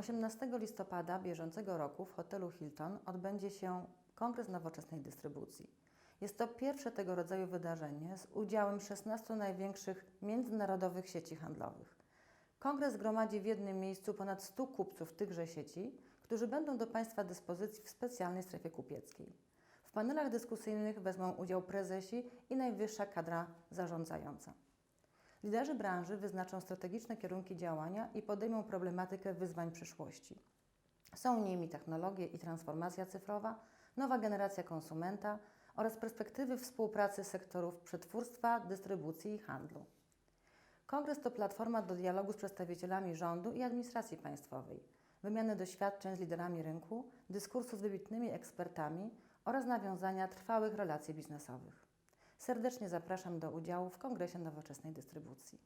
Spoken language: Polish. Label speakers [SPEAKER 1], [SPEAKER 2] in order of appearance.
[SPEAKER 1] 18 listopada bieżącego roku w hotelu Hilton odbędzie się Kongres Nowoczesnej Dystrybucji. Jest to pierwsze tego rodzaju wydarzenie z udziałem 16 największych międzynarodowych sieci handlowych. Kongres gromadzi w jednym miejscu ponad 100 kupców tychże sieci, którzy będą do Państwa dyspozycji w specjalnej strefie kupieckiej. W panelach dyskusyjnych wezmą udział prezesi i najwyższa kadra zarządzająca. Liderzy branży wyznaczą strategiczne kierunki działania i podejmą problematykę wyzwań przyszłości. Są nimi technologie i transformacja cyfrowa, nowa generacja konsumenta oraz perspektywy współpracy sektorów przetwórstwa, dystrybucji i handlu. Kongres to platforma do dialogu z przedstawicielami rządu i administracji państwowej, wymiany doświadczeń z liderami rynku, dyskursu z wybitnymi ekspertami oraz nawiązania trwałych relacji biznesowych. Serdecznie zapraszam do udziału w Kongresie Nowoczesnej Dystrybucji.